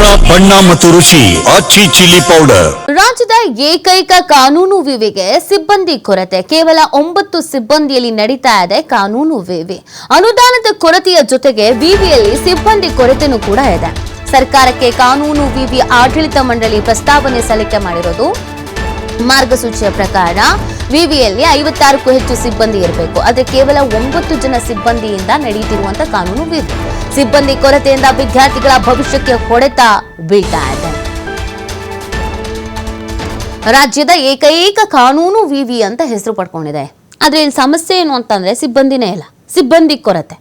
ಖಾರ ಬಣ್ಣ ಮತ್ತು ರುಚಿ ಆಚಿ ಚಿಲ್ಲಿ ಪೌಡರ್. ರಾಜ್ಯದ ಏಕೈಕ ಕಾನೂನು ವಿವಿಗೆ ಸಿಬ್ಬಂದಿ ಕೊರತೆ. ಕೇವಲ ಒಂಬತ್ತು ಸಿಬ್ಬಂದಿಯಲ್ಲಿ ನಡೀತಾ ಇದೆ ಕಾನೂನು ವಿವಿ. ಅನುದಾನದ ಕೊರತೆಯ ಜೊತೆಗೆ ವಿವಿಯಲ್ಲಿ ಸಿಬ್ಬಂದಿ ಕೊರತೆನೂ ಕೂಡ ಇದೆ. ಸರ್ಕಾರಕ್ಕೆ ಕಾನೂನು ವಿವಿ ಆಡಳಿತ ಮಂಡಳಿ ಪ್ರಸ್ತಾವನೆ ಸಲ್ಲಿಕೆ ಮಾಡಿರೋದು ಮಾರ್ಗಸೂಚಿಯ ಪ್ರಕಾರ. ವಿವಿಯಲ್ಲಿ ಐವತ್ತಾರಕ್ಕೂ ಹೆಚ್ಚು ಸಿಬ್ಬಂದಿ ಇರಬೇಕು. ಆದರೆ ಕೇವಲ ಒಂಬತ್ತು ಜನ ಸಿಬ್ಬಂದಿಯಿಂದ ನಡೆಯುತ್ತಿರುವಂತ ಕಾನೂನು ವಿವಿ ಸಿಬ್ಬಂದಿ ಕೊರತೆಯಿಂದ ವಿದ್ಯಾರ್ಥಿಗಳ ಭವಿಷ್ಯಕ್ಕೆ ಹೊಡೆತ ಬೀಳ್ತಾ ಇದೆ. ರಾಜ್ಯದ ಏಕೈಕ ಕಾನೂನು ವಿವಿ ಅಂತ ಹೆಸರು ಪಡ್ಕೊಂಡಿದೆ. ಆದರೆ ಇಲ್ಲಿ ಸಮಸ್ಯೆ ಏನು ಅಂತಂದ್ರೆ ಸಿಬ್ಬಂದಿನೇ ಇಲ್ಲ. ಸಿಬ್ಬಂದಿ ಕೊರತೆ.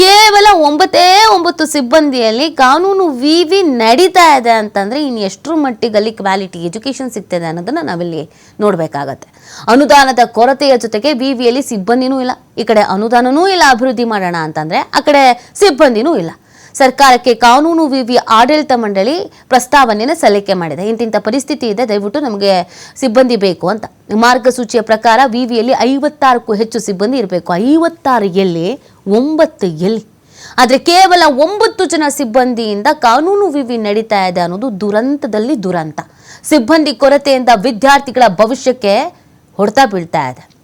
ಕೇವಲ ಒಂಬತ್ತೇ ಒಂಬತ್ತು ಸಿಬ್ಬಂದಿಯಲ್ಲಿ ಕಾನೂನು ವಿವಿ ನಡೀತಾ ಇದೆ ಅಂತಂದರೆ ಇನ್ನು ಎಷ್ಟರ ಮಟ್ಟಿಗೆ ಅಲ್ಲಿ ಕ್ವಾಲಿಟಿ ಎಜುಕೇಶನ್ ಸಿಗ್ತದೆ ಅನ್ನೋದನ್ನು ನಾವಿಲ್ಲಿ ನೋಡಬೇಕಾಗತ್ತೆ. ಅನುದಾನದ ಕೊರತೆಯ ಜೊತೆಗೆ ವಿವಿಯಲ್ಲಿ ಸಿಬ್ಬಂದಿನೂ ಇಲ್ಲ. ಈ ಕಡೆ ಅನುದಾನನೂ ಇಲ್ಲ, ಅಭಿವೃದ್ಧಿ ಮಾಡೋಣ ಅಂತಂದರೆ ಆ ಕಡೆ ಸಿಬ್ಬಂದಿನೂ ಇಲ್ಲ. ಸರ್ಕಾರಕ್ಕೆ ಕಾನೂನು ವಿವಿ ಆಡಳಿತ ಮಂಡಳಿ ಪ್ರಸ್ತಾವನೆಯನ್ನು ಸಲ್ಲಿಕೆ ಮಾಡಿದೆ. ಇಂತಿಂಥ ಪರಿಸ್ಥಿತಿ ಇದೆ, ದಯವಿಟ್ಟು ನಮಗೆ ಸಿಬ್ಬಂದಿ ಬೇಕು ಅಂತ. ಮಾರ್ಗಸೂಚಿಯ ಪ್ರಕಾರ ವಿವಿಯಲ್ಲಿ ಐವತ್ತಾರಕ್ಕೂ ಹೆಚ್ಚು ಸಿಬ್ಬಂದಿ ಇರಬೇಕು. ಐವತ್ತಾರು ಎಲ್ಲಿ, ಒಂಬತ್ತು ಎಲ್ಲಿ? ಆದರೆ ಕೇವಲ ಒಂಬತ್ತು ಜನ ಸಿಬ್ಬಂದಿಯಿಂದ ಕಾನೂನು ವಿವಿ ನಡೀತಾ ಇದೆ ಅನ್ನೋದು ದುರಂತದಲ್ಲಿ ದುರಂತ. ಸಿಬ್ಬಂದಿ ಕೊರತೆಯಿಂದ ವಿದ್ಯಾರ್ಥಿಗಳ ಭವಿಷ್ಯಕ್ಕೆ ಹೊಡೆತ ಬೀಳ್ತಾ ಇದೆ.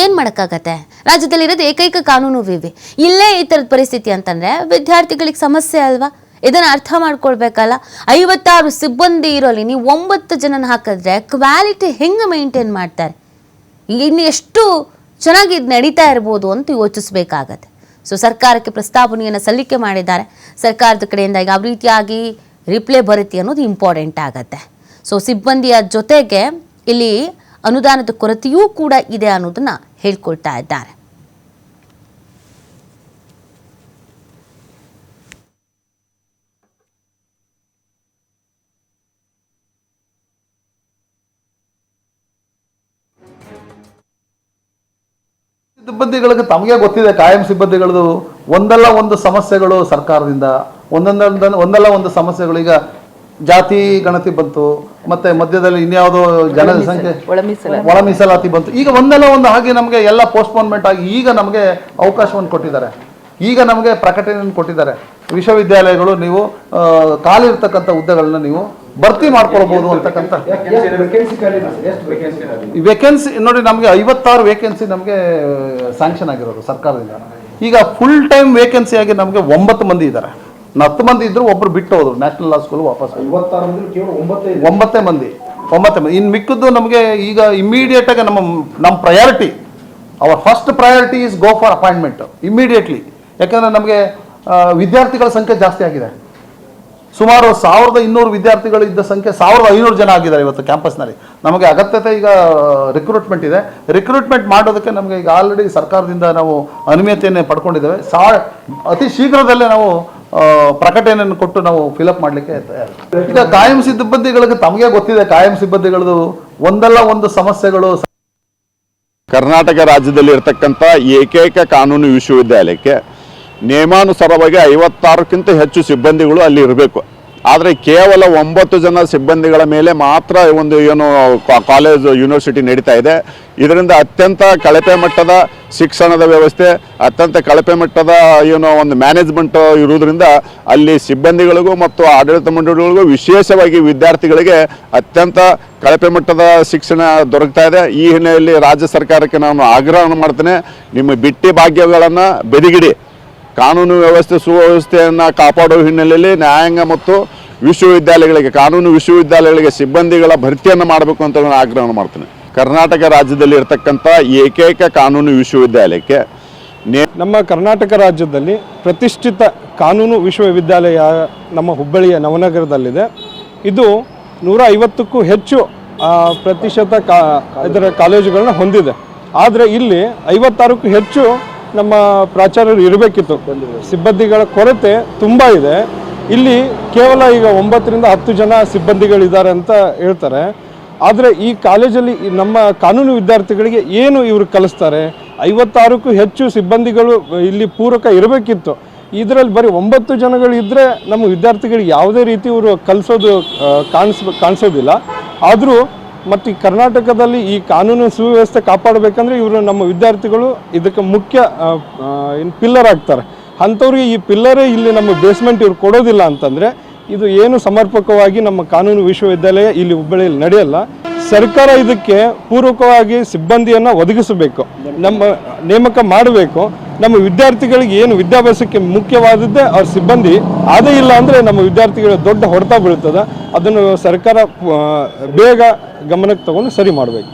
ಏನು ಮಾಡೋಕ್ಕಾಗತ್ತೆ? ರಾಜ್ಯದಲ್ಲಿ ಇರೋದು ಏಕೈಕ ಕಾನೂನು ವಿವಿ. ಇಲ್ಲೇ ಈ ಥರದ ಪರಿಸ್ಥಿತಿ ಅಂತಂದರೆ ವಿದ್ಯಾರ್ಥಿಗಳಿಗೆ ಸಮಸ್ಯೆ ಅಲ್ವಾ? ಇದನ್ನು ಅರ್ಥ ಮಾಡ್ಕೊಳ್ಬೇಕಲ್ಲ? ಐವತ್ತಾರು ಸಿಬ್ಬಂದಿ ಇರೋಲ್ಲಿ ನೀವು ಒಂಬತ್ತು ಜನನ ಹಾಕಿದ್ರೆ ಕ್ವಾಲಿಟಿ ಹೆಂಗೆ ಮೇಂಟೈನ್ ಮಾಡ್ತಾರೆ? ಇನ್ನು ಎಷ್ಟು ಚೆನ್ನಾಗಿ ಇದು ನಡೀತಾ ಇರ್ಬೋದು ಅಂತ ಯೋಚಿಸ್ಬೇಕಾಗತ್ತೆ. ಸೊ ಸರ್ಕಾರಕ್ಕೆ ಪ್ರಸ್ತಾವನೆಯನ್ನು ಸಲ್ಲಿಕೆ ಮಾಡಿದ್ದಾರೆ. ಸರ್ಕಾರದ ಕಡೆಯಿಂದ ಯಾವ ರೀತಿಯಾಗಿ ರಿಪ್ಲೈ ಬರುತ್ತೆ ಅನ್ನೋದು ಇಂಪಾರ್ಟೆಂಟ್ ಆಗತ್ತೆ. ಸೊ ಸಿಬ್ಬಂದಿಯ ಜೊತೆಗೆ ಇಲ್ಲಿ ಅನುದಾನದ ಕೊರತೆಯೂ ಕೂಡ ಇದೆ ಅನ್ನೋದನ್ನ ಹೇಳ್ಕೊಳ್ತಾ ಇದ್ದಾರೆ. ಸಿಬ್ಬಂದಿಗಳಿಗೆ ತಮಗೆ ಗೊತ್ತಿದೆ ಕಾಯಂ ಸಿಬ್ಬಂದಿಗಳದು ಒಂದಲ್ಲ ಒಂದು ಸಮಸ್ಯೆಗಳು ಸರ್ಕಾರದಿಂದ ಒಂದೊಂದ ಒಂದಲ್ಲ ಒಂದು ಸಮಸ್ಯೆಗಳು ಈಗ ಜಾತಿ ಗಣತಿ ಬಂತು ಮತ್ತೆ ಮಧ್ಯದಲ್ಲಿ ಇನ್ಯಾವುದೋ ಜನಸಂಖ್ಯೆ ಒಳ ಮೀಸಲಾತಿ ಬಂತು. ಈಗ ಒಂದಲ್ಲ ಒಂದು ಹಾಗೆ ನಮಗೆ ಎಲ್ಲ ಪೋಸ್ಟ್ಪೋನ್ಮೆಂಟ್ ಆಗಿ ಈಗ ನಮಗೆ ಅವಕಾಶವನ್ನು ಕೊಟ್ಟಿದ್ದಾರೆ. ಈಗ ನಮಗೆ ಪ್ರಕಟಣೆಯನ್ನು ಕೊಟ್ಟಿದ್ದಾರೆ. ವಿಶ್ವವಿದ್ಯಾಲಯಗಳು ನೀವು ಖಾಲಿ ಖಾಲಿರ್ತಕ್ಕಂಥ ಹುದ್ದೆಗಳನ್ನ ನೀವು ಭರ್ತಿ ಮಾಡ್ಕೊಳ್ಬಹುದು ಅಂತಕ್ಕಂಥ. ವೇಕೆನ್ಸಿ ನೋಡಿ ನಮಗೆ ಐವತ್ತಾರು ವೇಕೆನ್ಸಿ ನಮಗೆ ಸ್ಯಾಂಕ್ಷನ್ ಆಗಿರೋದು ಸರ್ಕಾರದಿಂದ. ಈಗ ಫುಲ್ ಟೈಮ್ ವೇಕೆನ್ಸಿ ಆಗಿ ನಮಗೆ ಒಂಬತ್ತು ಮಂದಿ ಇದ್ದಾರೆ. ಹತ್ತು ಮಂದಿ ಇದ್ರು ಒಬ್ರು ಬಿಟ್ಟು ಹೋದ್ರು. ನ್ಯಾಷನಲ್ ಲಾ ಸ್ಕೂಲ್ ವಾಪಸ್ ಒಂಬತ್ತೇ ಮಂದಿ. ಒಂಬತ್ತೇ ಮಂದಿ. ಇನ್ನು ಮಿಕ್ಕಿದ್ದು ನಮಗೆ ಈಗ ಇಮಿಡಿಯೇಟ್ ಆಗಿ ನಮ್ಮ ನಮ್ಮ priority our first priority is go for appointment immediately ಯಾಕಂದ್ರೆ ನಮಗೆ ವಿದ್ಯಾರ್ಥಿಗಳ ಸಂಖ್ಯೆ ಜಾಸ್ತಿ ಆಗಿದೆ. ಸುಮಾರು ಸಾವಿರದ ಇನ್ನೂರು ವಿದ್ಯಾರ್ಥಿಗಳು ಇದ್ದ ಸಂಖ್ಯೆ ಸಾವಿರದ ಐನೂರು ಜನ ಆಗಿದ್ದಾರೆ ಇವತ್ತು ಕ್ಯಾಂಪಸ್ನಲ್ಲಿ. ನಮಗೆ ಅಗತ್ಯತೆ ಈಗ ರಿಕ್ರೂಟ್ಮೆಂಟ್ ಇದೆ. ರಿಕ್ರೂಟ್ಮೆಂಟ್ ಮಾಡೋದಕ್ಕೆ ನಮಗೆ ಈಗ ಆಲ್ರೆಡಿ ಸರ್ಕಾರದಿಂದ ನಾವು ಅನುಮತಿಯನ್ನು ಪಡ್ಕೊಂಡಿದ್ದೇವೆ. ಸಾ ಅತಿ ಶೀಘ್ರದಲ್ಲೇ ನಾವು ಪ್ರಕಟಣೆಯನ್ನು ಕೊಟ್ಟು ನಾವು ಫಿಲಪ್ ಮಾಡಲಿಕ್ಕೆ ಈಗ ಕಾಯಂ ಸಿಬ್ಬಂದಿಗಳಿಗೆ ತಮಗೆ ಗೊತ್ತಿದೆ, ಕಾಯಂ ಸಿಬ್ಬಂದಿಗಳದು ಒಂದಲ್ಲ ಒಂದು ಸಮಸ್ಯೆಗಳು ಕರ್ನಾಟಕ ರಾಜ್ಯದಲ್ಲಿ ಇರತಕ್ಕಂಥ ಏಕೈಕ ಕಾನೂನು ವಿಶ್ವವಿದ್ಯಾಲಯಕ್ಕೆ ನಿಯಮಾನುಸಾರವಾಗಿ ಐವತ್ತಾರಕ್ಕಿಂತ ಹೆಚ್ಚು ಸಿಬ್ಬಂದಿಗಳು ಅಲ್ಲಿ ಇರಬೇಕು. ಆದರೆ ಕೇವಲ ಒಂಬತ್ತು ಜನ ಸಿಬ್ಬಂದಿಗಳ ಮೇಲೆ ಮಾತ್ರ ಒಂದು ಏನು ಕಾಲೇಜು ಯೂನಿವರ್ಸಿಟಿ ನಡೀತಾ ಇದೆ. ಇದರಿಂದ ಅತ್ಯಂತ ಕಳಪೆ ಮಟ್ಟದ ಶಿಕ್ಷಣದ ವ್ಯವಸ್ಥೆ, ಅತ್ಯಂತ ಕಳಪೆ ಮಟ್ಟದ ಏನು ಒಂದು ಮ್ಯಾನೇಜ್ಮೆಂಟ್ ಇರುವುದರಿಂದ ಅಲ್ಲಿ ಸಿಬ್ಬಂದಿಗಳಿಗೂ ಮತ್ತು ಆಡಳಿತ ಮಂಡಳಿಗಳಿಗೂ ವಿಶೇಷವಾಗಿ ವಿದ್ಯಾರ್ಥಿಗಳಿಗೆ ಅತ್ಯಂತ ಕಳಪೆ ಮಟ್ಟದ ಶಿಕ್ಷಣ ದೊರಕ್ತಾ ಇದೆ. ಈ ಹಿನ್ನೆಲೆಯಲ್ಲಿ ರಾಜ್ಯ ಸರ್ಕಾರಕ್ಕೆ ನಾನು ಆಗ್ರಹ ಮಾಡ್ತೇನೆ. ನಿಮ್ಮ ಬಿಟ್ಟಿ ಭಾಗ್ಯಗಳನ್ನು ಬೆದಿಗಿಡಿ. ಕಾನೂನು ವ್ಯವಸ್ಥೆ ಸುವ್ಯವಸ್ಥೆಯನ್ನು ಕಾಪಾಡುವ ಹಿನ್ನೆಲೆಯಲ್ಲಿ ನ್ಯಾಯಾಂಗ ಮತ್ತು ವಿಶ್ವವಿದ್ಯಾಲಯಗಳಿಗೆ, ಕಾನೂನು ವಿಶ್ವವಿದ್ಯಾಲಯಗಳಿಗೆ ಸಿಬ್ಬಂದಿಗಳ ಭರ್ತಿಯನ್ನು ಮಾಡಬೇಕು ಅಂತ ನಾನು ಆಗ್ರಹವನ್ನು ಮಾಡ್ತೇನೆ. ಕರ್ನಾಟಕ ರಾಜ್ಯದಲ್ಲಿ ಇರತಕ್ಕಂಥ ಏಕೈಕ ಕಾನೂನು ವಿಶ್ವವಿದ್ಯಾಲಯಕ್ಕೆ ನಮ್ಮ ಕರ್ನಾಟಕ ರಾಜ್ಯದಲ್ಲಿ ಪ್ರತಿಷ್ಠಿತ ಕಾನೂನು ವಿಶ್ವವಿದ್ಯಾಲಯ ನಮ್ಮ ಹುಬ್ಬಳ್ಳಿಯ ನವನಗರದಲ್ಲಿದೆ. ಇದು ನೂರ ಐವತ್ತಕ್ಕೂ ಹೆಚ್ಚು ಪ್ರತಿಶತ ಕಾ, ಇದರ ಕಾಲೇಜುಗಳನ್ನ ಹೊಂದಿದೆ. ಆದರೆ ಇಲ್ಲಿ ಐವತ್ತಾರಕ್ಕೂ ಹೆಚ್ಚು ನಮ್ಮ ಪ್ರಾಚಾರ್ಯರು ಇರಬೇಕಿತ್ತು. ಸಿಬ್ಬಂದಿಗಳ ಕೊರತೆ ತುಂಬ ಇದೆ. ಇಲ್ಲಿ ಕೇವಲ ಈಗ ಒಂಬತ್ತರಿಂದ ಹತ್ತು ಜನ ಸಿಬ್ಬಂದಿಗಳಿದ್ದಾರೆ ಅಂತ ಹೇಳ್ತಾರೆ. ಆದರೆ ಈ ಕಾಲೇಜಲ್ಲಿ ನಮ್ಮ ಕಾನೂನು ವಿದ್ಯಾರ್ಥಿಗಳಿಗೆ ಏನು ಇವರು ಕಲಿಸ್ತಾರೆ? ಐವತ್ತಾರಕ್ಕೂ ಹೆಚ್ಚು ಸಿಬ್ಬಂದಿಗಳು ಇಲ್ಲಿ ಪೂರಕ ಇರಬೇಕಿತ್ತು. ಇದರಲ್ಲಿ ಬರೀ ಒಂಬತ್ತು ಜನಗಳು ಇದ್ದರೆ ನಮ್ಮ ವಿದ್ಯಾರ್ಥಿಗಳಿಗೆ ಯಾವುದೇ ರೀತಿ ಇವರು ಕಲಿಸೋದು ಕಾಣಿಸ್, ಕಾಣಿಸೋದಿಲ್ಲ. ಆದರೂ ಮತ್ತು ಈ ಕರ್ನಾಟಕದಲ್ಲಿ ಈ ಕಾನೂನು ಸುವ್ಯವಸ್ಥೆ ಕಾಪಾಡಬೇಕಂದ್ರೆ ಇವರು ನಮ್ಮ ವಿದ್ಯಾರ್ಥಿಗಳು ಇದಕ್ಕೆ ಮುಖ್ಯ ಏನು ಪಿಲ್ಲರ್ ಆಗ್ತಾರೆ. ಅಂಥವ್ರಿಗೆ ಈ ಪಿಲ್ಲರೇ ಇಲ್ಲಿ ನಮ್ಮ ಬೇಸ್ಮೆಂಟ್ ಇವ್ರು ಕೊಡೋದಿಲ್ಲ ಅಂತಂದರೆ ಇದು ಏನು ಸಮರ್ಪಕವಾಗಿ ನಮ್ಮ ಕಾನೂನು ವಿಶ್ವವಿದ್ಯಾಲಯ ಇಲ್ಲಿ ಹುಬ್ಬಳ್ಳಿಯಲ್ಲಿ ನಡೆಯಲ್ಲ. ಸರ್ಕಾರ ಇದಕ್ಕೆ ಪೂರ್ವಕವಾಗಿ ಸಿಬ್ಬಂದಿಯನ್ನು ಒದಗಿಸಬೇಕು. ನಮ್ಮ ನೇಮಕ ಮಾಡಬೇಕು. ನಮ್ಮ ವಿದ್ಯಾರ್ಥಿಗಳಿಗೆ ಏನು ವಿದ್ಯಾಭ್ಯಾಸಕ್ಕೆ ಮುಖ್ಯವಾದದ್ದೇ ಅವ್ರ ಸಿಬ್ಬಂದಿ. ಅದೇ ಇಲ್ಲ ಅಂದರೆ ನಮ್ಮ ವಿದ್ಯಾರ್ಥಿಗಳ ದೊಡ್ಡ ಹೊಡೆತ ಬೀಳ್ತದೆ. ಅದನ್ನು ಸರ್ಕಾರ ಬೇಗ ಗಮನಕ್ಕೆ ತಗೊಂಡು ಸರಿ ಮಾಡಬೇಕು.